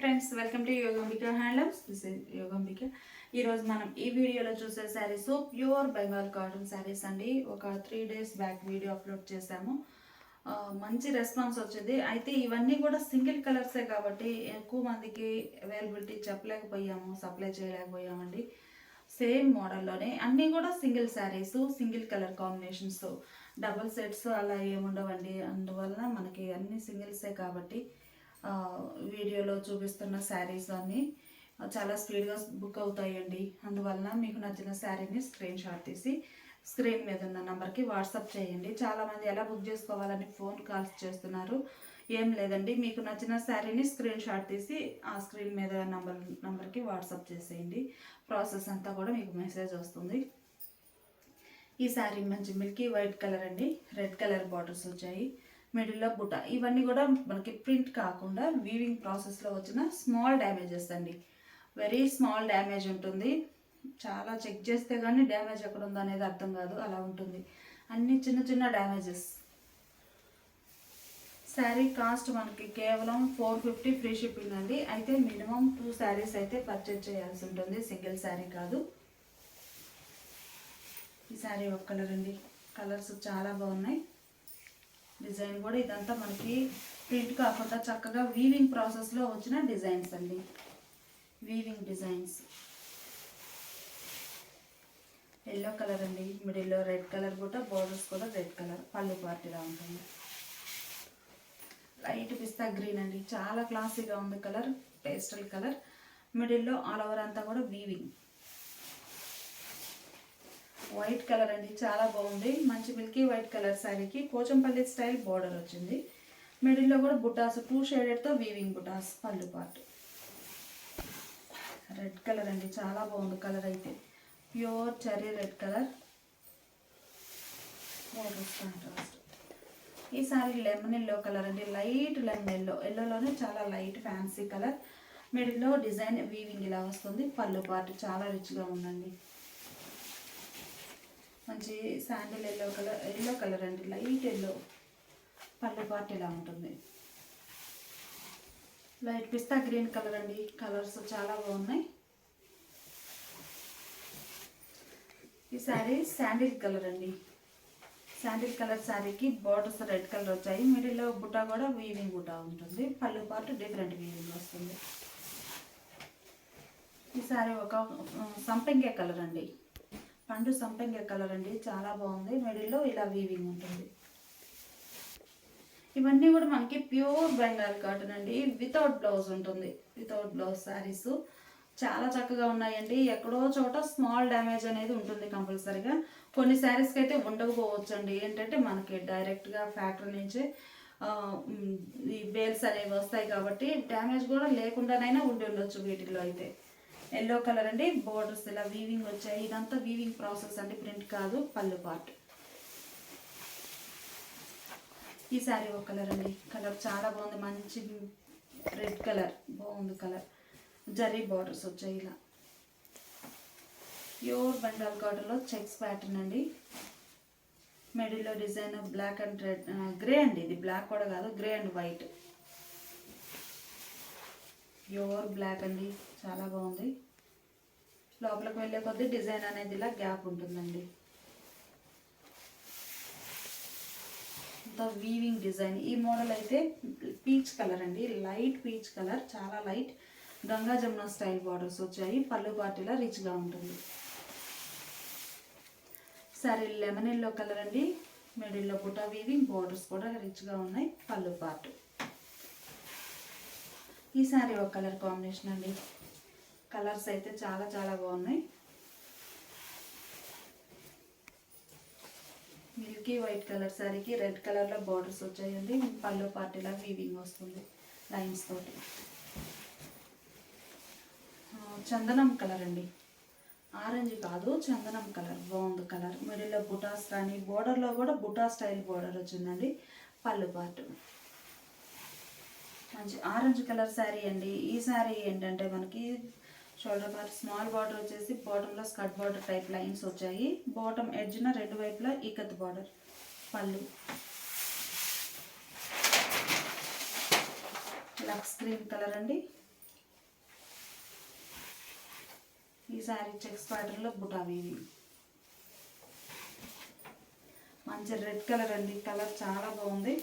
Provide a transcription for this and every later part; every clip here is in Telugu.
Friends welcome to Yogambika handlooms. This is Yogambika. ఈరోజు మనం ఈ వీడియోలో చూసే శారీస్ ప్యూర్ బెంగాల్ కాటన్ శారీస్ అండి. ఒక three days back video upload చేశాము. మంచి రెస్పాన్స్ వచ్చింది. అయితే ఇవన్నీ కూడా సింగిల్ కలర్సే కాబట్టి ఎక్కువ మందికి అవైలబిలిటీ చెప్పలేకపోయాము సప్లై చేయలేకపోయామండి. సేమ్ మోడల్లోనే అన్నీ కూడా single saris single colour combinations. Double sets అలా ఏముండవండి. అందువల్ల మనకి అన్ని సింగిల్సే కాబట్టి వీడియోలో చూపిస్తున్న శారీస్ అన్నీ చాలా స్పీడ్గా బుక్ అవుతాయండి. అందువలన మీకు నచ్చిన శారీని స్క్రీన్ షాట్ తీసి స్క్రీన్ మీద ఉన్న నెంబర్కి వాట్సాప్ చేయండి. చాలామంది ఎలా బుక్ చేసుకోవాలని ఫోన్ కాల్స్ చేస్తున్నారు. ఏం లేదండి. మీకు నచ్చిన శారీని స్క్రీన్ షాట్ తీసి ఆ స్క్రీన్ మీద నంబర్ నంబర్కి వాట్సాప్ చేసేయండి. ప్రాసెస్ అంతా కూడా మీకు మెసేజ్ వస్తుంది. ఈ శారీ మంచి మిల్కీ వైట్ కలర్ అండి. రెడ్ కలర్ బార్డర్స్ వచ్చాయి. మిడిల్లో బుట్ట ఇవన్నీ కూడా మనకి ప్రింట్ కాకుండా వీవింగ్ ప్రాసెస్లో వచ్చిన స్మాల్ డ్యామేజెస్ అండి. వెరీ స్మాల్ డ్యామేజ్ ఉంటుంది. చాలా చెక్ చేస్తే కానీ డ్యామేజ్ ఎక్కడ ఉందో అనేది అర్థం కాదు. అలా ఉంటుంది. అన్ని చిన్న చిన్న డ్యామేజెస్ శారీ కాస్ట్ మనకి కేవలం ఫోర్ ఫిఫ్టీ ఫ్రీ షిప్పింగ్ అండి. అయితే మినిమం టూ శారీస్ అయితే పర్చేజ్ చేయాల్సి ఉంటుంది. సింగిల్ శారీ కాదు. ఈ శారీ ఒక కలర్ అండి కలర్స్ చాలా బాగున్నాయి. డిజైన్ కూడా ఇదంతా మనకి ప్రింట్ కాకుండా చక్కగా వీవింగ్ ప్రాసెస్లో వచ్చిన డిజైన్స్ అండి. వీవింగ్ డిజైన్స్ ఎల్లో కలర్ అండి. మిడిల్లో రెడ్ కలర్ కూడా బోర్డర్స్ కూడా రెడ్ కలర్ పళ్ళు పార్టీలా ఉంటుంది. లైట్ పిస్తా గ్రీన్ అండి. చాలా క్లాసీగా ఉంది కలర్ పేస్టల్ కలర్ మిడిల్లో ఆల్ ఓవర్ అంతా కూడా వీవింగ్ వైట్ కలర్ అండి చాలా బాగుంది. మంచి మిల్కీ వైట్ కలర్ శారీకి కోచంపల్లి స్టైల్ బార్డర్ వచ్చింది. మిడిల్లో కూడా బుటాస్ టూ షేడెడ్తో వీవింగ్ బుటాస్ పళ్ళు పార్ట్ రెడ్ కలర్ అండి చాలా బాగుంది కలర్ అయితే. Pure cherry red colour. Contrast ఈ సారీ లెమన్ ఎల్లో కలర్ అండి లైట్ లెమన్ ఎల్లో. ఎల్లోలోనే చాలా లైట్ ఫ్యాన్సీ కలర్. మిడిల్లో డిజైన్ వీవింగ్ ఇలా వస్తుంది. పళ్ళు పార్ట్ చాలా రిచ్గా ఉందండి. మంచి sandal yellow colour yellow colour అండి లైట్ ఎల్లో పళ్ళు పార్ట్ ఇలా ఉంటుంది. లైట్ పిస్తా గ్రీన్ కలర్ అండి. కలర్స్ చాలా బాగున్నాయి. ఈ శారీ శాండిల్ కలర్ అండి. శాండిల్ కలర్ శారీకి బార్డర్స్ రెడ్ కలర్ వచ్చాయి. మిడిల్లో బుట్ట కూడా వీవింగ్ బుట్ట ఉంటుంది. పళ్ళు పాటు డిఫరెంట్ వీవింగ్ వస్తుంది. ఈ శారీ ఒక సంపంగే కలర్ అండి. పండు సంపెంగే కలర్ అండి చాలా బాగుంది. మిడిల్లో ఇలా వీవింగ్ ఉంటుంది. ఇవన్నీ కూడా మనకి ప్యూర్ బెంగాల్ కాటన్ అండి. వితౌట్ బ్లౌజ్ ఉంటుంది. Without blouse saris. చాలా చక్కగా ఉన్నాయండి. ఎక్కడో చోట స్మాల్ డ్యామేజ్ అనేది ఉంటుంది కంపల్సరీగా. కొన్ని శారీస్కి అయితే ఉండకపోవచ్చు అండి ఏంటంటే మనకి డైరెక్ట్గా ఫ్యాక్టరీ నుంచే ఈ బేల్స్ అనేవి వస్తాయి కాబట్టి డ్యామేజ్ కూడా లేకుండానైనా ఉండి ఉండొచ్చు వీటిల్లో అయితే. ఎల్లో కలర్ అండి బోర్డర్స్ ఇలా వీవింగ్ వచ్చాయి. ఇదంతా వీవింగ్ ప్రాసెస్ అండి ప్రింట్ కాదు పళ్ళు పార్ట్ ఈ శారీ ఒక కలర్ అండి. కలర్ చాలా బాగుంది మంచి రెడ్ కలర్ బాగుంది కలర్. జరీ బార్డర్స్ వచ్చాయి ఇలా. ప్యూర్ బెంగాల్ కాటన్లో చెక్స్ ప్యాటర్న్ అండి. మెడిల్లో design black and red grey అండి. ఇది బ్లాక్ కూడా కాదు grey and white pure black అండి. చాలా బాగుంది. లోపలికి వెళ్ళే కొద్దీ డిజైన్ అనేది ఇలా గ్యాప్ ఉంటుందండి. ద వీవింగ్ డిజైన్ ఈ మోడల్ అయితే పీచ్ కలర్ అండి. లైట్ పీచ్ కలర్ చాలా light Ganga Jamuna style borders వచ్చాయి. పళ్ళు పార్టీలా రిచ్గా ఉంటుంది. సరే లెమన్ ఎల్లో కలర్ అండి. మిడిల్లో బుటా వీవింగ్ బార్డర్స్ కూడా రిచ్గా ఉన్నాయి. పళ్ళు పార్టీ ఈ సారీ ఒక కలర్ కాంబినేషన్ అండి. కలర్స్ అయితే చాలా చాలా బాగున్నాయి. మిల్కీ వైట్ కలర్ శారీకి రెడ్ కలర్లో బార్డర్స్ వచ్చాయండి. పళ్ళు పార్టీలా వీవింగ్ వస్తుంది లైన్స్ తోటి. చందనం కలర్ అండి. ఆరెంజ్ కాదు చందనం కలర్. బాగుంది కలర్. మిడిల్లో బుటాస్ కానీ బోర్డర్లో కూడా బుటా స్టైల్ బోర్డర్ వచ్చిందండి. పళ్ళు పార్ట్. మంచి ఆరెంజ్ కలర్ శారీ అండి. ఈ శారీ ఏంటంటే మనకి షోల్డర్ బార్ స్మాల్ బార్డర్ వచ్చేసి బాటంలో స్కర్ట్ బార్డర్ టైప్ లైన్స్ వచ్చాయి. బాటమ్ ఎడ్జ్న రెండు వైపులా ఈకత్ బార్డర్ పళ్ళు. లక్స్ గ్రీన్ కలర్ అండి. ఈ శారీ చెక్స్ ప్యాటర్న్లో బుటావి ఇవి. మంచి రెడ్ కలర్ అండి. కలర్ చాలా బాగుంది.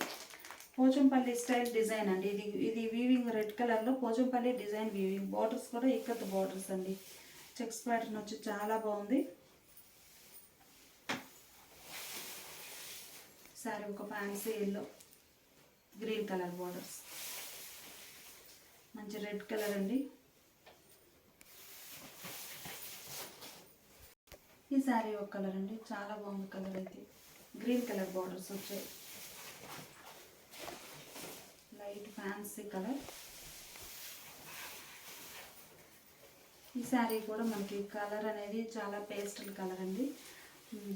పోచంపల్లి స్టైల్ డిజైన్ అండి. ఇది ఇది వీవింగ్ రెడ్ కలర్లో పోచంపల్లి డిజైన్ వీవింగ్ బార్డర్స్ కూడా ఇక్కత్ బార్డర్స్ అండి. చెక్స్ ప్యాటర్న్ వచ్చి చాలా బాగుంది. సారీ ఒక fancy yellow green colour borders మంచి రెడ్ కలర్ అండి. ఈ శారీ ఒక కలర్ అండి. చాలా బాగుంది కలర్ అయితే. గ్రీన్ కలర్ బార్డర్స్ వచ్చాయి. Light fancy colour. ఈ శారీ కూడా మనకి కలర్ అనేది చాలా పేస్టల్ కలర్ అండి.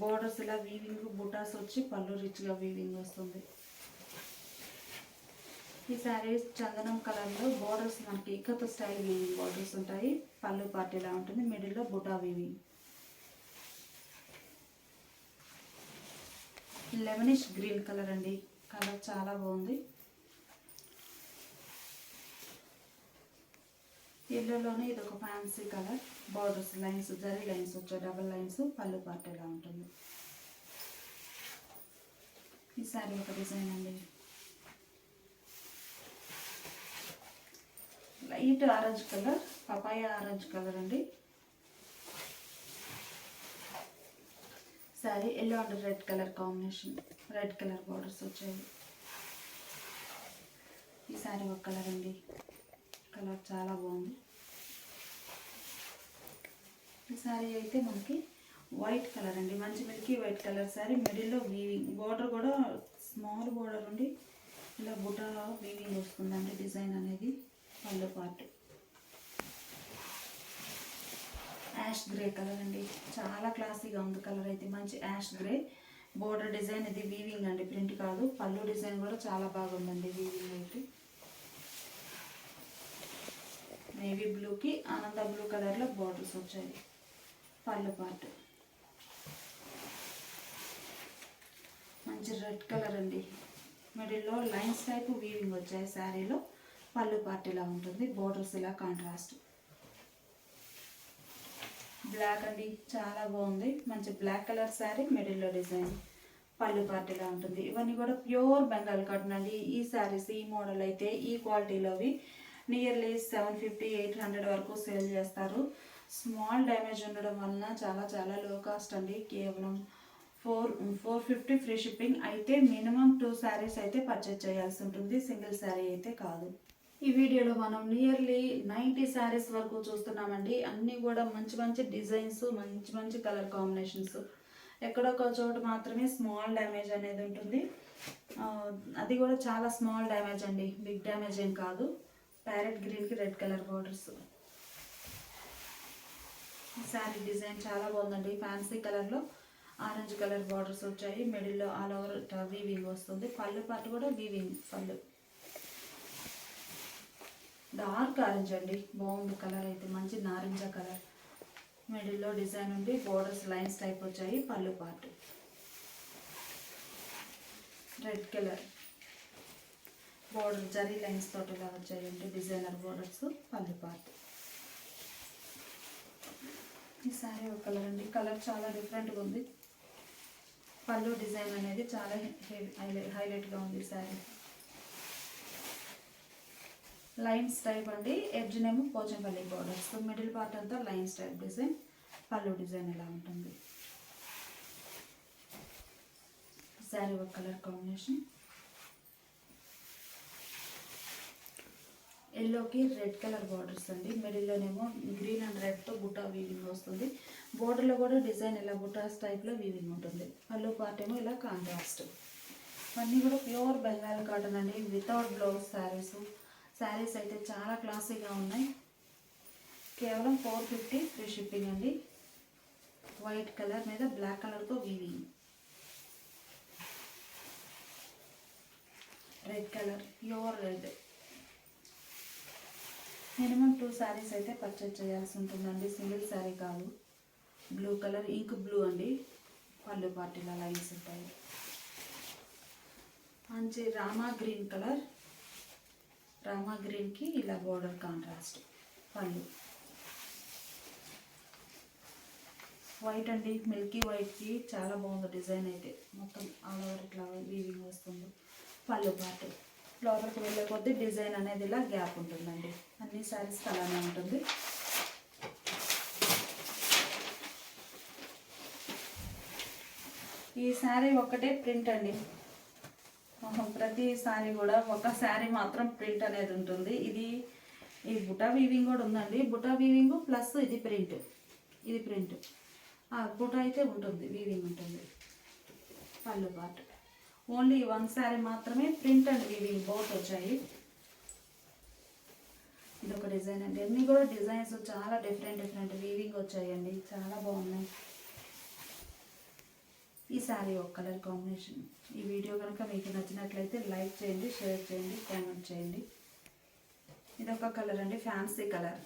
బోర్డర్స్ ఇలా వీవింగ్ బుటాస్ వచ్చి పళ్ళు రిచ్గా వీవింగ్ వస్తుంది. ఈ శారీ చందనం కలర్లో బోర్డర్స్ మనకి ఇక్కత స్టైల్ వీవింగ్ బోర్డర్స్ ఉంటాయి. పళ్ళు పార్ట్ ఇలా ఉంటుంది. మిడిల్లో బుటా వీవింగ్. లెమనిష్ గ్రీన్ కలర్ అండి. కలర్ చాలా బాగుంది. ఎల్లోలోనే ఇది ఒక fancy colour borders lines zari lines వచ్చే డబల్ లైన్స్ పళ్ళు పార్ట్ ఇలా ఉంటుంది. ఈ శారీ ఒక డిజైన్ అండి. Light orange colour papaya orange colour అండి. Sari yellow and red colour combination red colour borders వచ్చాయి. ఈ శారీ ఒక కలర్ అండి. కలర్ చాలా బాగుంది. ఈ సారీ అయితే మనకి వైట్ కలర్ అండి. మంచి మిల్కీ వైట్ కలర్ సారీ. మిడిల్లో వీవింగ్ బార్డర్ కూడా స్మాల్ బోర్డర్ ఉండి ఇలా బుట్ట వీవింగ్ వస్తుందండి డిజైన్ అనేది పళ్ళు పార్ట్ యాష్ గ్రే కలర్ అండి. చాలా క్లాసీగా ఉంది కలర్ అయితే. మంచి యాష్ గ్రే బోర్డర్ డిజైన్ ఇది వీవింగ్ అండి. ప్రింట్ కాదు. పళ్ళు డిజైన్ కూడా చాలా బాగుందండి వీవింగ్ అయితే. నేవీ బ్లూకి ఆనంద బ్లూ కలర్లో బార్డర్స్ వచ్చాయి. పళ్ళు పార్ట్ మంచి రెడ్ కలర్ అండి. మిడిల్లో లైన్స్ టైప్ వీవింగ్ వచ్చాయి శారీలో. పళ్ళు పార్ట్ ఇలా ఉంటుంది. బోర్డర్స్ ఇలా కాంట్రాస్ట్. బ్లాక్ అండి. చాలా బాగుంది. మంచి బ్లాక్ కలర్ శారీ మిడిల్లో డిజైన్. పళ్ళు పార్ట్ ఇలా ఉంటుంది. ఇవన్నీ కూడా ప్యూర్ బెంగాల్ కాటన్ అండి. ఈ శారీస్ ఈ మోడల్ అయితే ఈ క్వాలిటీలోవి nearly seven fifty eight hundred వరకు సేల్ చేస్తారు. స్మాల్ డ్యామేజ్ ఉండడం వలన చాలా చాలా లో కాస్ట్ అండి. కేవలం four four fifty free shipping అయితే మినిమం టూ శారీస్ అయితే పర్చేజ్ చేయాల్సి ఉంటుంది. సింగిల్ శారీ అయితే కాదు. ఈ వీడియోలో మనం నియర్లీ నైంటీ శారీస్ వరకు చూస్తున్నామండి. అన్నీ కూడా మంచి మంచి డిజైన్స్ మంచి మంచి కలర్ కాంబినేషన్స్ ఎక్కడొక చోట మాత్రమే స్మాల్ డ్యామేజ్ అనేది ఉంటుంది. అది కూడా చాలా స్మాల్ డ్యామేజ్ అండి. బిగ్ డ్యామేజ్ ఏం కాదు. ప్యారెట్ గ్రీన్కి red colour borders. Sari design చాలా బాగుందండి. ఫ్యాన్సీ కలర్లో ఆరెంజ్ కలర్ బార్డర్స్ వచ్చాయి. మిడిల్లో ఆల్ ఓవర్ వీవింగ్ వస్తుంది. పళ్ళు పాటు కూడా వీవింగ్ పళ్ళు. డార్క్ ఆరెంజ్ అండి. బాగుంది కలర్ అయితే. మంచి నారింజ కలర్. మిడిల్లో డిజైన్ ఉంది. బోర్డర్స్ లైన్స్ టైప్ వచ్చాయి. పళ్ళు part red colour. Border zari lines తోటి ఇలా వచ్చాయండి డిజైనర్ బోర్డర్స్ పళ్ళు పార్ట్. ఈ సారీ ఒక కలర్ అండి. కలర్ చాలా డిఫరెంట్గా ఉంది. పళ్ళు డిజైన్ అనేది చాలా హైలైట్ హైలైట్గా ఉంది ఈ సారీ లైన్స్ టైప్ అండి. Edge name Pochampalli borders. Middle part అంతా లైన్స్ టైప్ డిజైన్. పళ్ళు డిజైన్ ఇలా ఉంటుంది? శారీ ఒక కలర్ కాంబినేషన్. ఎల్లోకి రెడ్ కలర్ బార్డర్స్ అండి. మిడిల్లోనేమో గ్రీన్ అండ్ రెడ్తో బుటా వీవింగ్ వస్తుంది. బోర్డర్లో కూడా డిజైన్ ఇలా బుటాస్ టైప్లో వీవింగ్ ఉంటుంది. పళ్ళు పార్ట్ ఏమో ఇలా కాంట్రాస్ట్ అన్నీ కూడా ప్యూర్ బెంగాల్ కాటన్ అండి. Without blouse saris. శారీస్ అయితే చాలా క్లాసీగా ఉన్నాయి. కేవలం ఫోర్ ఫిఫ్టీ ఫ్రీ షిప్పింగ్ అండి. వైట్ కలర్ మీద బ్లాక్ కలర్తో weaving. Red colour pure red. Minimum two saris అయితే పర్చేజ్ చేయాల్సి ఉంటుందండి. సింగిల్ శారీ కాదు. బ్లూ కలర్ ఇంక్ బ్లూ అండి. పళ్ళు పార్టీలో లైన్స్ ఉంటాయి. మంచి రామా గ్రీన్ కలర్. రామా గ్రీన్కి ఇలా బోర్డర్ కాంట్రాస్ట్ పళ్ళు. వైట్ అండి. మిల్కీ వైట్కి చాలా బాగుంది డిజైన్ అయితే. మొత్తం ఆల్ ఓవర్ ఇట్లా వీవింగ్ వస్తుంది. పళ్ళు పాటు లోపలికి వెళ్ళే కొద్దీ డిజైన్ అనేది ఇలా గ్యాప్ ఉంటుందండి. అన్ని శారీస్ అలానే ఉంటుంది. ఈ శారీ ఒక్కటే ప్రింట్ అండి. ప్రతి శారీ కూడా ఒక శారీ మాత్రం ప్రింట్ అనేది ఉంటుంది. ఇది ఈ బుటా వీవింగ్ కూడా ఉందండి. బుటా వీవింగ్ ప్లస్ ఇది ప్రింట్. ఇది ప్రింట్. బుటా అయితే ఉంటుంది వీవింగ్ ఉంటుంది. పళ్ళు పాటు ఓన్లీ వన్ శారీ మాత్రమే ప్రింట్ అండ్ వీవింగ్ బోత్ వచ్చాయి. ఇది ఒక డిజైన్ అండి. అన్నీ కూడా డిజైన్స్ చాలా డిఫరెంట్ డిఫరెంట్ వీవింగ్ వచ్చాయండి. చాలా బాగున్నాయి. ఈ శారీ ఒక కలర్ కాంబినేషన్. ఈ వీడియో కనుక మీకు నచ్చినట్లయితే లైక్ చేయండి షేర్ చేయండి కామెంట్ చేయండి. ఇది ఒక కలర్ అండి fancy colour.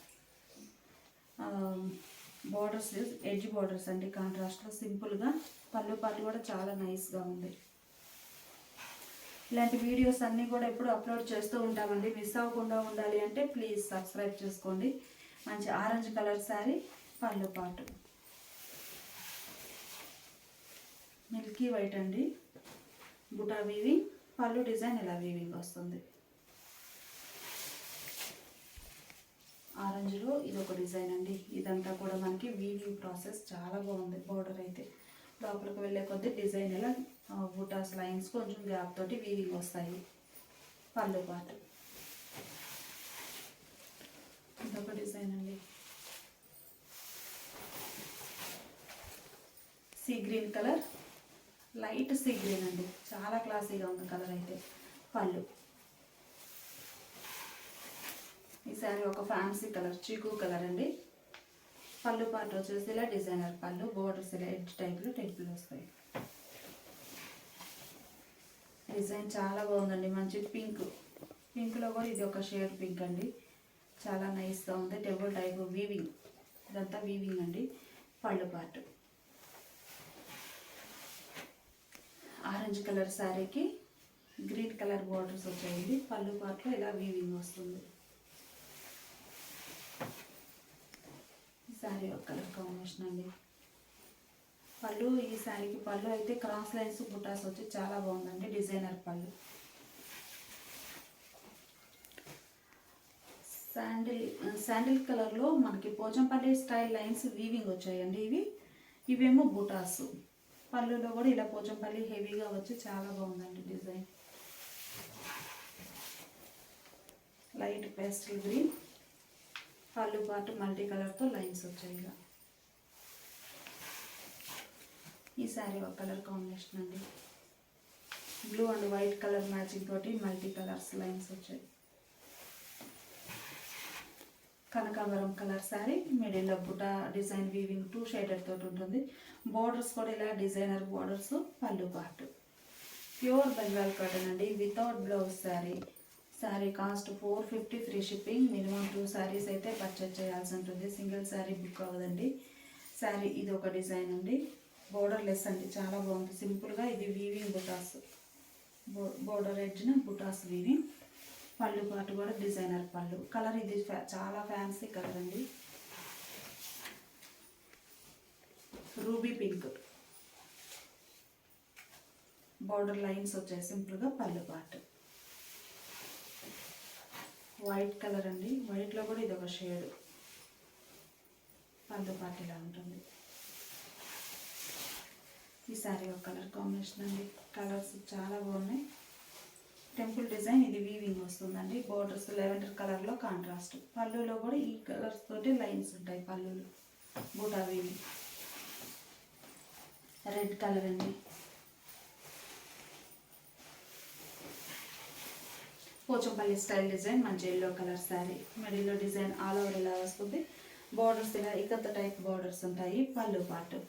Borders edge borders అండి. కాంట్రాస్ట్లో సింపుల్గా పళ్ళు పాటు కూడా చాలా నైస్గా ఉంది. ఇలాంటి వీడియోస్ అన్నీ కూడా ఎప్పుడు అప్లోడ్ చేస్తూ ఉంటామండి. మిస్ అవ్వకుండా ఉండాలి అంటే ప్లీజ్ సబ్స్క్రైబ్ చేసుకోండి. మంచి ఆరెంజ్ కలర్ శారీ పళ్ళు పాటు. మిల్కీ వైట్ అండి. బుటా వీవింగ్ పళ్ళు డిజైన్ ఇలా వీవింగ్ వస్తుంది? ఆరెంజ్లో ఇది ఒక డిజైన్ అండి. ఇదంతా కూడా మనకి వీవింగ్ ప్రాసెస్ చాలా బాగుంది. బోర్డర్ అయితే లోపలికి వెళ్ళే కొద్దీ డిజైన్ ఇలా బూటాస్ లైన్స్ కొంచెం గ్యాప్ తోటి వీవింగ్ వస్తాయి పళ్ళు పాటు. ఇదొక డిజైన్ అండి. Sea green colour light sea green అండి. చాలా క్లాసీగా ఉంది కలర్ అయితే పళ్ళు. ఈ శారీ ఒక ఫ్యాన్సీ కలర్ చీకు కలర్ అండి. పళ్ళు పాటు వచ్చేసి ఇలా డిజైనర్ పళ్ళు బోర్డర్స్ ఇలా ఎడ్జ్ టైప్లో టెంపుల్ వస్తాయి. డిజైన్ చాలా బాగుందండి. మంచి పింక్. పింక్లో కూడా ఇది ఒక షేడ్ పింక్ అండి. చాలా నైస్గా ఉంది. Table type weaving. ఇదంతా వీవింగ్ అండి. పళ్ళు పాటు. ఆరెంజ్ కలర్ శారీకి గ్రీన్ కలర్ బార్డర్స్ వచ్చాయండి. పళ్ళు పాటలో ఇలా వీవింగ్ వస్తుంది. శారీ ఒక కలర్ కాంబినేషన్ అండి. పళ్ళు ఈ శారీకి పళ్ళు అయితే క్రాస్ లైన్స్ బుటాస్ వచ్చి చాలా బాగుందండి డిజైనర్ పళ్ళు. శాండిల్ శాండిల్ కలర్లో మనకి పోచంపల్లి స్టైల్ లైన్స్ వీవింగ్ వచ్చాయండి ఇవి. ఇవేమో బుటాస్ పళ్ళులో కూడా ఇలా పోచంపల్లి హెవీగా వచ్చి చాలా బాగుందండి డిజైన్ లైట్ పేస్టల్ గ్రీన్ పళ్ళు పాటు మల్టీ కలర్తో లైన్స్ వచ్చాయి ఇలా ఈ శారీ ఒక కలర్ కాంబినేషన్ అండి. Blue and white colour matching తోటి మల్టీ కలర్స్ లైన్స్ వచ్చాయి. కనకాంబరం కలర్ శారీ మిడిల్లో బుట్ట డిజైన్ వీవింగ్ టూ షేడెడ్ తోటి ఉంటుంది. బోర్డర్స్ కూడా ఇలా డిజైనర్ బోర్డర్స్ పళ్ళు పాటు ప్యూర్ బెంగాల్ కాటన్ అండి. Without blouse sari. Sari cost four fifty free shipping minimum two saris అయితే పర్చేజ్ చేయాల్సి ఉంటుంది. సింగిల్ శారీ బుక్ అవ్వదండి. శారీ ఇది ఒక డిజైన్ అండి. బోర్డర్ లెస్ అండి చాలా బాగుంది సింపుల్గా ఇది వీవింగ్ బుటాస్. బో బోర్డర్ ఎడ్జ్న బుటాస్ వీవింగ్ పళ్ళు పాటు కూడా డిజైనర్ పళ్ళు. కలర్ ఇది ఫ్యా- చాలా ఫ్యాన్సీ కలర్ అండి. Ruby pink. బార్డర్ లైన్స్ వచ్చాయి సింపుల్గా పళ్ళు పాటు. వైట్ కలర్ అండి. వైట్లో కూడా ఇది ఒక షేడ్. పళ్ళు పాటు ఇలా ఉంటుంది. ఈ శారీ ఒక కలర్ కాంబినేషన్ అండి. కలర్స్ చాలా బాగున్నాయి. టెంపుల్ డిజైన్ ఇది వీవింగ్ వస్తుందండి. బోర్డర్స్ లెవెండర్ కలర్లో కాంట్రాస్ట్ పళ్ళులో కూడా ఈ కలర్స్ తోటి లైన్స్ ఉంటాయి పళ్ళులు. బూటా వీవింగ్ రెడ్ కలర్ అండి. పోచంపల్లి స్టైల్ డిజైన్ మంచి ఎల్లో కలర్ శారీ మిడిల్లో డిజైన్ ఆల్ ఓవర్ ఇలా వస్తుంది. బార్డర్స్ ఇలా ఇకత్త టైప్ బార్డర్స్ ఉంటాయి. పళ్ళు పాటు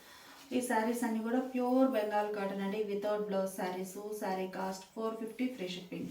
ఈ శారీస్ అన్ని కూడా ప్యూర్ బెంగాల్ కాటన్ అండి. Without blouse saris sari cost four fifty free shipping